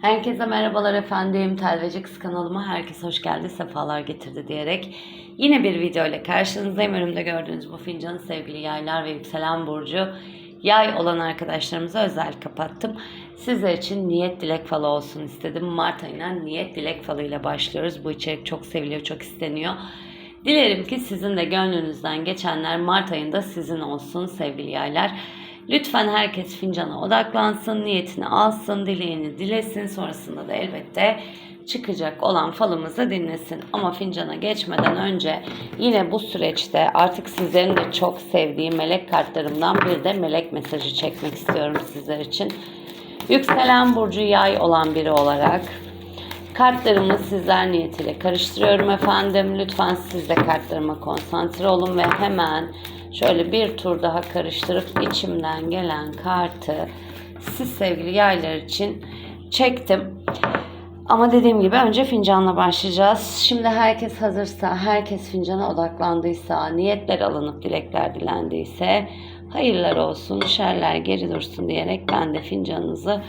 Herkese merhabalar efendim. Telveci Kız kanalıma herkes hoş geldi, sefalar getirdi diyerek yine bir video ile karşınızdayım. Önümde gördüğünüz bu fincanı sevgili yaylar ve yükselen burcu yay olan arkadaşlarımıza özel kapattım. Sizler için niyet dilek falı olsun istedim. Mart ayına niyet dilek falı ile başlıyoruz. Bu içerik çok seviliyor, çok isteniyor. Dilerim ki sizin de gönlünüzden geçenler Mart ayında sizin olsun sevgili yaylar. Lütfen herkes fincana odaklansın, niyetini alsın, dileğini dilesin. Sonrasında da elbette çıkacak olan falımızı dinlesin. Ama fincana geçmeden önce yine bu süreçte artık sizlerin de çok sevdiği melek kartlarımdan bir de melek mesajı çekmek istiyorum sizler için. Yükselen burcu yay olan biri olarak Kartlarımı sizler niyetiyle karıştırıyorum efendim. Lütfen siz de kartlarıma konsantre olun ve hemen şöyle bir tur daha karıştırıp içimden gelen kartı siz sevgili yaylar için çektim. Ama dediğim gibi önce fincanla başlayacağız. Şimdi herkes hazırsa, herkes fincana odaklandıysa, niyetler alınıp dilekler dilendiyse hayırlar olsun, şerler geri dursun diyerek ben de fincanınızı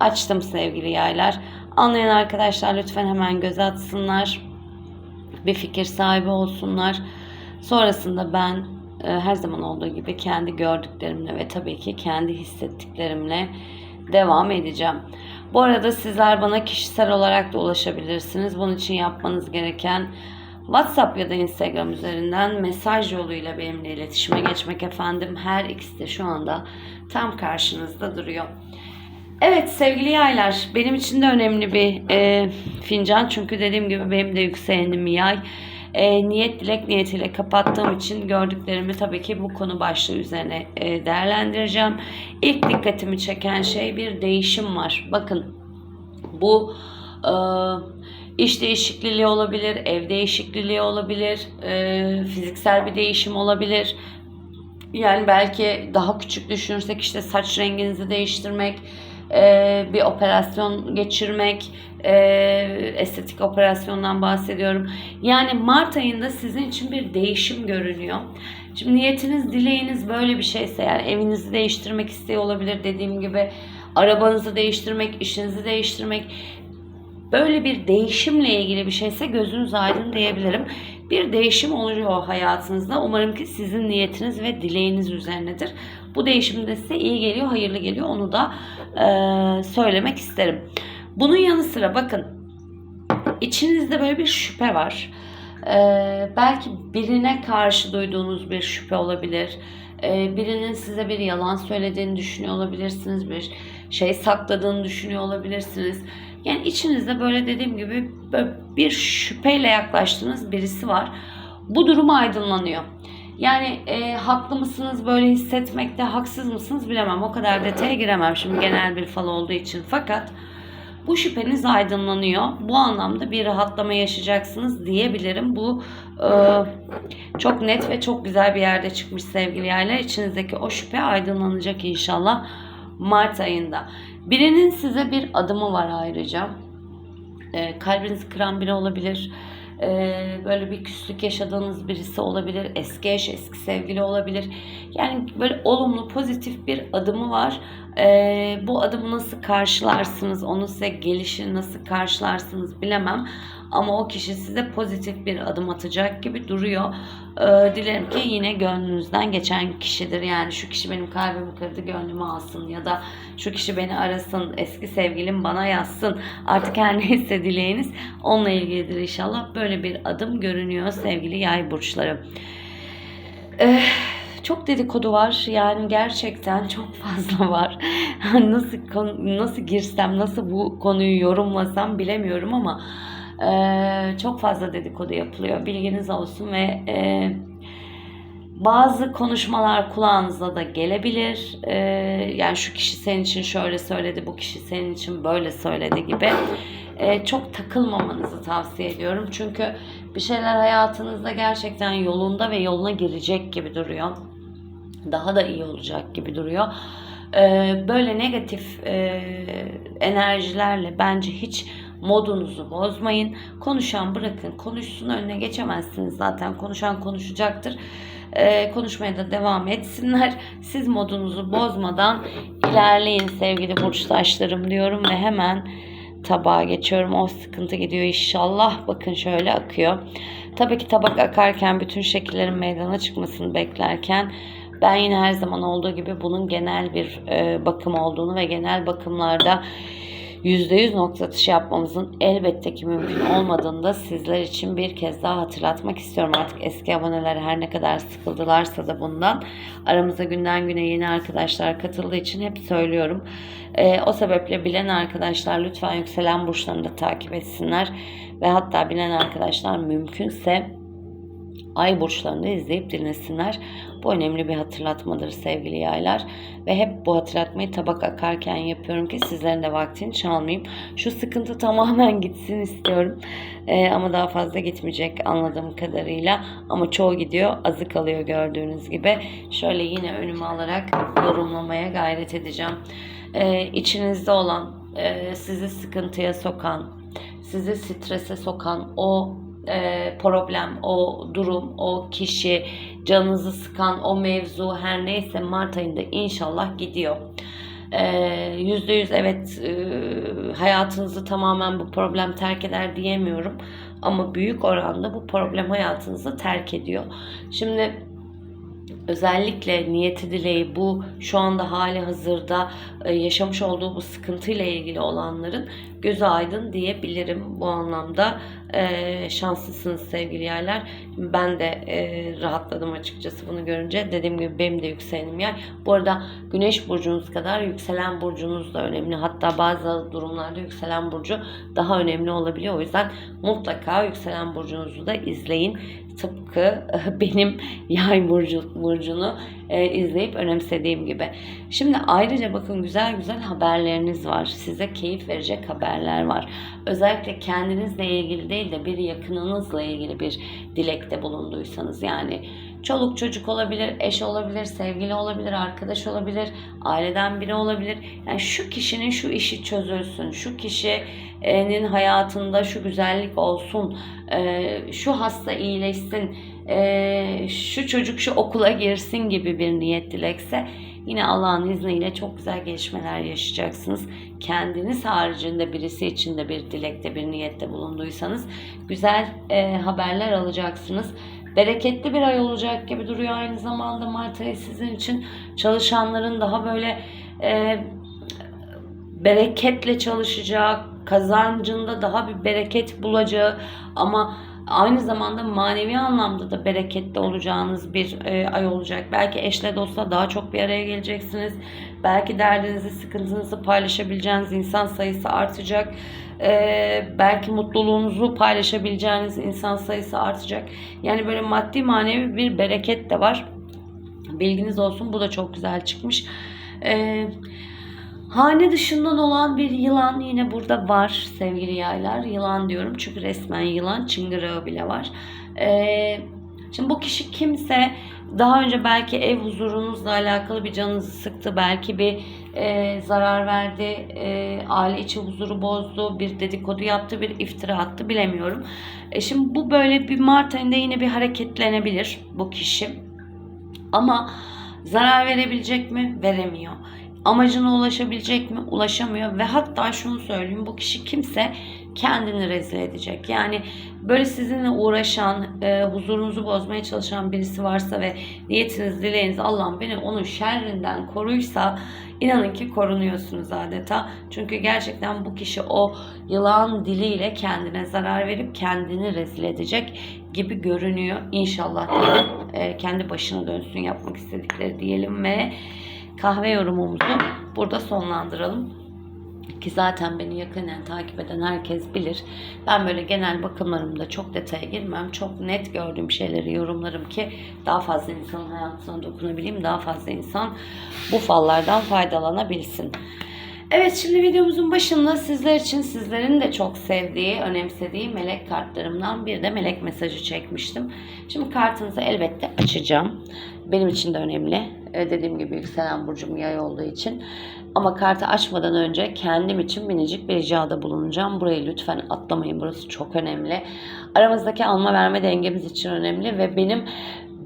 açtım sevgili yaylar. Anlayan arkadaşlar lütfen hemen göz atsınlar. Bir fikir sahibi olsunlar. Sonrasında ben her zaman olduğu gibi kendi gördüklerimle ve tabii ki kendi hissettiklerimle devam edeceğim. Bu arada sizler bana kişisel olarak da ulaşabilirsiniz. Bunun için yapmanız gereken WhatsApp ya da Instagram üzerinden mesaj yoluyla benimle iletişime geçmek efendim. Her ikisi de şu anda tam karşınızda duruyor. Evet sevgili yaylar benim için de önemli bir e, fincan çünkü dediğim gibi benim de yükselenim yay. E, niyet dilek niyetiyle kapattığım için gördüklerimi tabii ki bu konu başlığı üzerine e, değerlendireceğim. İlk dikkatimi çeken şey bir değişim var. Bakın bu e, iş değişikliği olabilir, ev değişikliği olabilir, e, fiziksel bir değişim olabilir. Yani belki daha küçük düşünürsek işte saç renginizi değiştirmek, e, bir operasyon geçirmek, e, estetik operasyondan bahsediyorum. Yani Mart ayında sizin için bir değişim görünüyor. Şimdi niyetiniz, dileğiniz böyle bir şeyse yani evinizi değiştirmek isteği olabilir dediğim gibi. Arabanızı değiştirmek, işinizi değiştirmek, böyle bir değişimle ilgili bir şeyse gözünüz aydın diyebilirim. Bir değişim oluyor hayatınızda. Umarım ki sizin niyetiniz ve dileğiniz üzerinedir. Bu değişim de size iyi geliyor, hayırlı geliyor. Onu da e, söylemek isterim. Bunun yanı sıra bakın içinizde böyle bir şüphe var. E, belki birine karşı duyduğunuz bir şüphe olabilir. E, birinin size bir yalan söylediğini düşünüyor olabilirsiniz. Bir şey sakladığını düşünüyor olabilirsiniz. Yani içinizde böyle dediğim gibi böyle bir şüpheyle yaklaştığınız birisi var. Bu durum aydınlanıyor. Yani e, haklı mısınız böyle hissetmekte, haksız mısınız bilemem. O kadar detaya giremem şimdi genel bir fal olduğu için. Fakat bu şüpheniz aydınlanıyor. Bu anlamda bir rahatlama yaşayacaksınız diyebilirim. Bu e, çok net ve çok güzel bir yerde çıkmış sevgili yaylar. İçinizdeki o şüphe aydınlanacak inşallah Mart ayında. Birinin size bir adımı var ayrıca. E, kalbinizi kıran biri olabilir. E, böyle bir küslük yaşadığınız birisi olabilir. Eski eş, eski sevgili olabilir. Yani böyle olumlu, pozitif bir adımı var. E, bu adımı nasıl karşılarsınız, onun size gelişini nasıl karşılarsınız bilemem. Ama o kişi size pozitif bir adım atacak gibi duruyor. Ee, dilerim ki yine gönlünüzden geçen kişidir. Yani şu kişi benim kalbimi kırdı, gönlümü alsın ya da şu kişi beni arasın, eski sevgilim bana yazsın. Artık her neyse dileğiniz onunla ilgilidir inşallah. Böyle bir adım görünüyor sevgili yay burçları. Ee, çok dedikodu var. Yani gerçekten çok fazla var. nasıl nasıl girsem, nasıl bu konuyu yorumlasam bilemiyorum ama ee, çok fazla dedikodu yapılıyor. Bilginiz olsun ve e, bazı konuşmalar kulağınıza da gelebilir. Ee, yani şu kişi senin için şöyle söyledi, bu kişi senin için böyle söyledi gibi. Ee, çok takılmamanızı tavsiye ediyorum. Çünkü bir şeyler hayatınızda gerçekten yolunda ve yoluna girecek gibi duruyor. Daha da iyi olacak gibi duruyor. Böyle negatif e, enerjilerle bence hiç modunuzu bozmayın. Konuşan bırakın konuşsun önüne geçemezsiniz zaten konuşan konuşacaktır. Ee, konuşmaya da devam etsinler. Siz modunuzu bozmadan ilerleyin sevgili burçtaşlarım diyorum ve hemen tabağa geçiyorum. O sıkıntı gidiyor inşallah. Bakın şöyle akıyor. Tabii ki tabak akarken bütün şekillerin meydana çıkmasını beklerken ben yine her zaman olduğu gibi bunun genel bir e, bakım olduğunu ve genel bakımlarda %100 nokta atışı yapmamızın elbette ki mümkün olmadığını da sizler için bir kez daha hatırlatmak istiyorum. Artık eski aboneler her ne kadar sıkıldılarsa da bundan aramıza günden güne yeni arkadaşlar katıldığı için hep söylüyorum. Ee, o sebeple bilen arkadaşlar lütfen yükselen burçlarını da takip etsinler ve hatta bilen arkadaşlar mümkünse ay burçlarını izleyip dinlesinler. Bu önemli bir hatırlatmadır sevgili yaylar. Ve hep bu hatırlatmayı tabak akarken yapıyorum ki sizlerin de vaktini çalmayayım. Şu sıkıntı tamamen gitsin istiyorum. Ee, ama daha fazla gitmeyecek anladığım kadarıyla. Ama çoğu gidiyor azı kalıyor gördüğünüz gibi. Şöyle yine önüme alarak yorumlamaya gayret edeceğim. Ee, içinizde olan, e, sizi sıkıntıya sokan, sizi strese sokan o e, problem, o durum, o kişi, canınızı sıkan o mevzu her neyse Mart ayında inşallah gidiyor. Ee, Yüzde yüz evet e, hayatınızı tamamen bu problem terk eder diyemiyorum. Ama büyük oranda bu problem hayatınızı terk ediyor. Şimdi özellikle niyeti dileği bu şu anda hali hazırda e, yaşamış olduğu bu sıkıntıyla ilgili olanların gözü aydın diyebilirim bu anlamda. E, şanslısınız sevgili yerler. Ben de e, rahatladım açıkçası bunu görünce. Dediğim gibi benim de yükselenim yer. Bu arada güneş burcunuz kadar yükselen burcunuz da önemli. Hatta bazı durumlarda yükselen burcu daha önemli olabiliyor. O yüzden mutlaka yükselen burcunuzu da izleyin. Tıpkı benim yay burcu, burcunu e, izleyip önemsediğim gibi. Şimdi ayrıca bakın güzel güzel haberleriniz var. Size keyif verecek haberler var. Özellikle kendinizle ilgili değil de bir yakınınızla ilgili bir dilekte bulunduysanız yani çoluk çocuk olabilir, eş olabilir, sevgili olabilir, arkadaş olabilir, aileden biri olabilir. Yani şu kişinin şu işi çözülsün, şu kişinin hayatında şu güzellik olsun, e, şu hasta iyileşsin, e, şu çocuk şu okula girsin gibi bir niyet dilekse yine Allah'ın izniyle çok güzel gelişmeler yaşayacaksınız. Kendiniz haricinde birisi için de bir dilekte bir niyette bulunduysanız güzel e, haberler alacaksınız. Bereketli bir ay olacak gibi duruyor aynı zamanda Mart ayı sizin için. Çalışanların daha böyle e, bereketle çalışacak, kazancında daha bir bereket bulacağı ama aynı zamanda manevi anlamda da bereketli olacağınız bir e, ay olacak. Belki eşle dostla daha çok bir araya geleceksiniz. Belki derdinizi, sıkıntınızı paylaşabileceğiniz insan sayısı artacak. E, belki mutluluğunuzu paylaşabileceğiniz insan sayısı artacak. Yani böyle maddi manevi bir bereket de var. Bilginiz olsun bu da çok güzel çıkmış. Eee Hane dışından olan bir yılan yine burada var sevgili yaylar. Yılan diyorum çünkü resmen yılan çıngırağı bile var. Ee, şimdi bu kişi kimse daha önce belki ev huzurunuzla alakalı bir canınızı sıktı. Belki bir e, zarar verdi. E, aile içi huzuru bozdu. Bir dedikodu yaptı. Bir iftira attı bilemiyorum. E, şimdi bu böyle bir Mart ayında yine bir hareketlenebilir bu kişi. Ama zarar verebilecek mi? Veremiyor amacına ulaşabilecek mi? Ulaşamıyor ve hatta şunu söyleyeyim bu kişi kimse kendini rezil edecek. Yani böyle sizinle uğraşan, e, huzurunuzu bozmaya çalışan birisi varsa ve niyetiniz, dileğiniz Allah'ım beni onun şerrinden koruysa inanın ki korunuyorsunuz adeta. Çünkü gerçekten bu kişi o yılan diliyle kendine zarar verip kendini rezil edecek gibi görünüyor. İnşallah diyelim e, kendi başına dönsün yapmak istedikleri diyelim ve kahve yorumumuzu burada sonlandıralım. Ki zaten beni yakından takip eden herkes bilir. Ben böyle genel bakımlarımda çok detaya girmem. Çok net gördüğüm şeyleri yorumlarım ki daha fazla insanın hayatına dokunabileyim. Daha fazla insan bu fallardan faydalanabilsin. Evet şimdi videomuzun başında sizler için sizlerin de çok sevdiği, önemsediği melek kartlarımdan bir de melek mesajı çekmiştim. Şimdi kartınızı elbette açacağım. Benim için de önemli. Ee, dediğim gibi yükselen burcum yay olduğu için. Ama kartı açmadan önce kendim için minicik bir ricada bulunacağım. Burayı lütfen atlamayın. Burası çok önemli. Aramızdaki alma verme dengemiz için önemli ve benim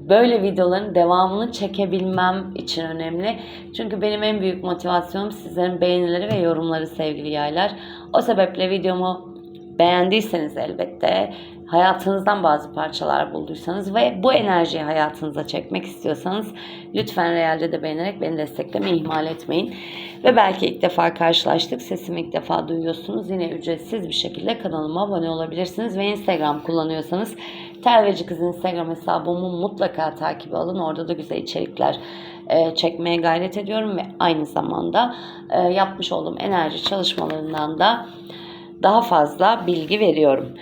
böyle videoların devamını çekebilmem için önemli. Çünkü benim en büyük motivasyonum sizlerin beğenileri ve yorumları sevgili yaylar. O sebeple videomu beğendiyseniz elbette hayatınızdan bazı parçalar bulduysanız ve bu enerjiyi hayatınıza çekmek istiyorsanız lütfen realde de beğenerek beni desteklemeyi ihmal etmeyin. Ve belki ilk defa karşılaştık, sesimi ilk defa duyuyorsunuz. Yine ücretsiz bir şekilde kanalıma abone olabilirsiniz ve Instagram kullanıyorsanız Telveci Kız Instagram hesabımı mutlaka takip alın. Orada da güzel içerikler e, çekmeye gayret ediyorum ve aynı zamanda e, yapmış olduğum enerji çalışmalarından da daha fazla bilgi veriyorum.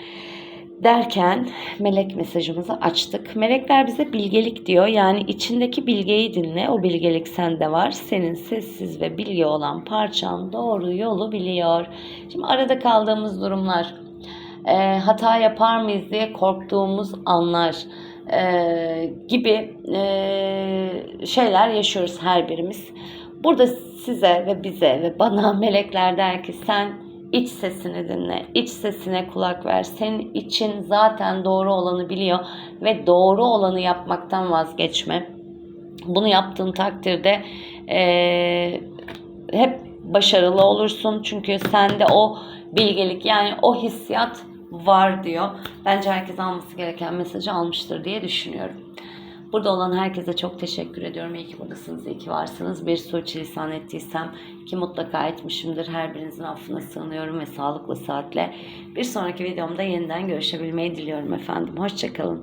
Derken melek mesajımızı açtık. Melekler bize bilgelik diyor. Yani içindeki bilgeyi dinle. O bilgelik sende var. Senin sessiz ve bilge olan parçan doğru yolu biliyor. Şimdi arada kaldığımız durumlar, e, hata yapar mıyız diye korktuğumuz anlar e, gibi e, şeyler yaşıyoruz her birimiz. Burada size ve bize ve bana melekler der ki sen iç sesini dinle, iç sesine kulak ver. Senin için zaten doğru olanı biliyor ve doğru olanı yapmaktan vazgeçme. Bunu yaptığın takdirde eee, hep başarılı olursun. Çünkü sende o bilgelik yani o hissiyat var diyor. Bence herkes alması gereken mesajı almıştır diye düşünüyorum. Burada olan herkese çok teşekkür ediyorum. İyi ki buradasınız, iyi ki varsınız. Bir suçilisan ettiysem ki mutlaka etmişimdir. Her birinizin affına sığınıyorum ve sağlıklı saatle bir sonraki videomda yeniden görüşebilmeyi diliyorum efendim. Hoşçakalın.